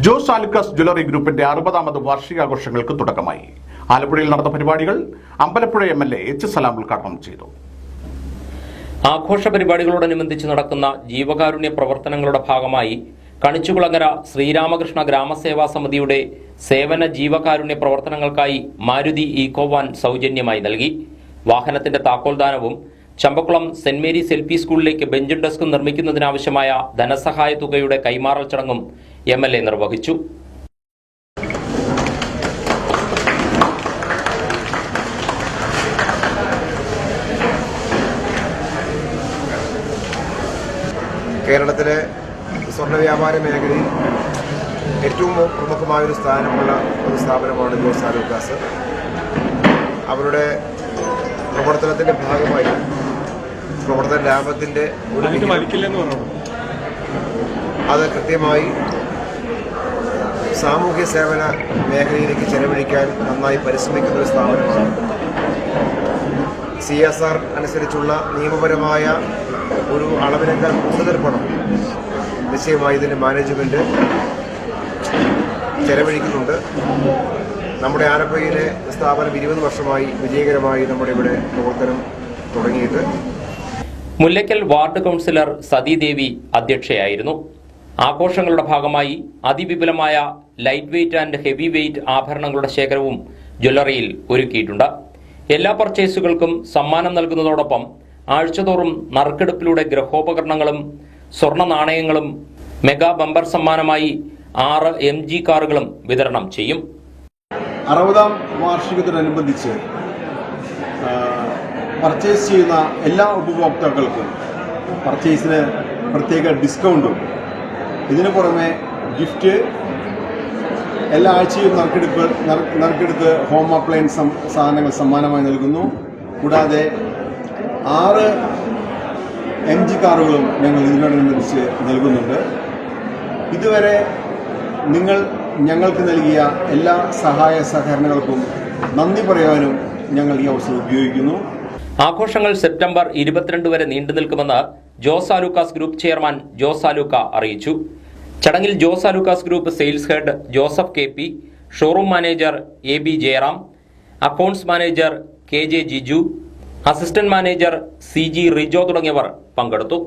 Jose Alukkas jewellery ഗ്രൂപ്പിന്റെ അറുപതാമത് വാർഷികാഘോഷങ്ങൾക്ക് തുടക്കമായി. ആലപ്പുഴയിൽ നടന്ന പരിപാടികൾ Ambalappuzha M L A H Salam ഉദ്ഘാടനം ചെയ്തു. ആഘോഷ പരിപാടികളോടനുബന്ധിച്ച് നടക്കുന്ന ജീവകാരുണ്യ പ്രവർത്തനങ്ങളുടെ ഭാഗമായി കണിച്ചുകുളങ്ങര ശ്രീരാമകൃഷ്ണ ഗ്രാമസേവാ സമിതിയുടെ സേവന ജീവകാരുണ്യ പ്രവർത്തനങ്ങൾക്കായി മാരുതി ഈക്കോവാൻ സൗജന്യമായി നൽകി. വാഹനത്തിന്റെ താക്കോൽദാനവും Champakkulam saint Mary's L P സ്കൂളിലേക്ക് ബെഞ്ചും ഡെസ്കും നിർമ്മിക്കുന്നതിനാവശ്യമായ ധനസഹായ തുകയുടെ കൈമാറൽ ചടങ്ങും എം എൽ എ നിർവഹിച്ചു. കേരളത്തിലെ സ്വർണ വ്യാപാര മേഖലയിൽ ഏറ്റവും പ്രമുഖമായ ഒരു സ്ഥാനമുള്ള ഒരു സ്ഥാപനമാണ് ജോസ് ആലൂക്കാസ് അവരുടെ പ്രവർത്തനത്തിന്റെ ഭാഗമായി പ്രവർത്തന ലാഭത്തിന്റെ ഒരു അത് കൃത്യമായി സാമൂഹ്യ സേവന മേഖലയിലേക്ക് ചെലവഴിക്കാൻ നന്നായി പരിശ്രമിക്കുന്ന ഒരു സ്ഥാപനമാണ് സി എസ് ആർ അനുസരിച്ചുള്ള നിയമപരമായ ഒരു അളവിനേക്കാൾ കൂടുതൽ നിശ്ചയമായി ഇതിന്റെ മാനേജ്മെന്റ് ചെലവഴിക്കുന്നുണ്ട്. നമ്മുടെ ആലപ്പുഴയിലെ സ്ഥാപനം ഇരുപത് വർഷമായി വിജയകരമായി നമ്മുടെ ഇവിടെ പ്രവർത്തനം തുടങ്ങിയിട്ട്. മുല്ലയ്ക്കൽ വാർഡ് കൗൺസിലർ സതീദേവി അധ്യക്ഷയായിരുന്നു. ആഘോഷങ്ങളുടെ ഭാഗമായി അതിവിപുലമായ light weight and heavy weight ആഭരണങ്ങളുടെ ശേഖരവും ജ്വല്ലറിയിൽ ഒരുക്കിയിട്ടുണ്ട്. എല്ലാ പർച്ചേസുകൾക്കും സമ്മാനം നൽകുന്നതോടൊപ്പം ആഴ്ചതോറും നറുക്കെടുപ്പിലൂടെ ഗ്രഹോപകരണങ്ങളും സ്വർണ നാണയങ്ങളും മെഗാ ബമ്പർ സമ്മാനമായി ആറ് എം ജി കാറുകളും വിതരണം ചെയ്യും. അറുപതാം വാർഷികത്തോടനുബന്ധിച്ച് പർച്ചേസ് ചെയ്യുന്ന എല്ലാ ഉപഭോക്താക്കൾക്കും പർച്ചേസിന് പ്രത്യേക ഡിസ്കൗണ്ടും ഇതിനു പുറമെ ഗിഫ്റ്റ് എല്ലാ ആഴ്ചയും നറുക്കെടുപ്പ് നറു- നറുക്കെടുത്ത് ഹോം അപ്ലയൻസ് സാധനങ്ങൾ സമ്മാനമായി നൽകുന്നു. കൂടാതെ ആറ് എം ജി കാറുകളും ഞങ്ങൾ ഇതിനോടനുബന്ധിച്ച് നൽകുന്നുണ്ട്. ഇതുവരെ നിങ്ങൾ ഞങ്ങൾക്ക് നൽകിയ എല്ലാ സഹായ സഹകരണങ്ങൾക്കും നന്ദി പറയാനും ഞങ്ങൾ ഈ അവസരം ഉപയോഗിക്കുന്നു. ആഘോഷങ്ങൾ സെപ്റ്റംബർ ഇരുപത്തിരണ്ട് വരെ നീണ്ടു നിൽക്കുമെന്ന് ജോസ് ആലൂക്കാസ് ഗ്രൂപ്പ് ചെയർമാൻ ജോസ് ആലൂക്ക അറിയിച്ചു. ചടങ്ങിൽ Jos Alukkas group sales head Joseph K P showroom manager A B Jayaram accounts manager K J Jiju assistant manager C G Rijo തുടങ്ങിയവർ പങ്കെടുത്തു.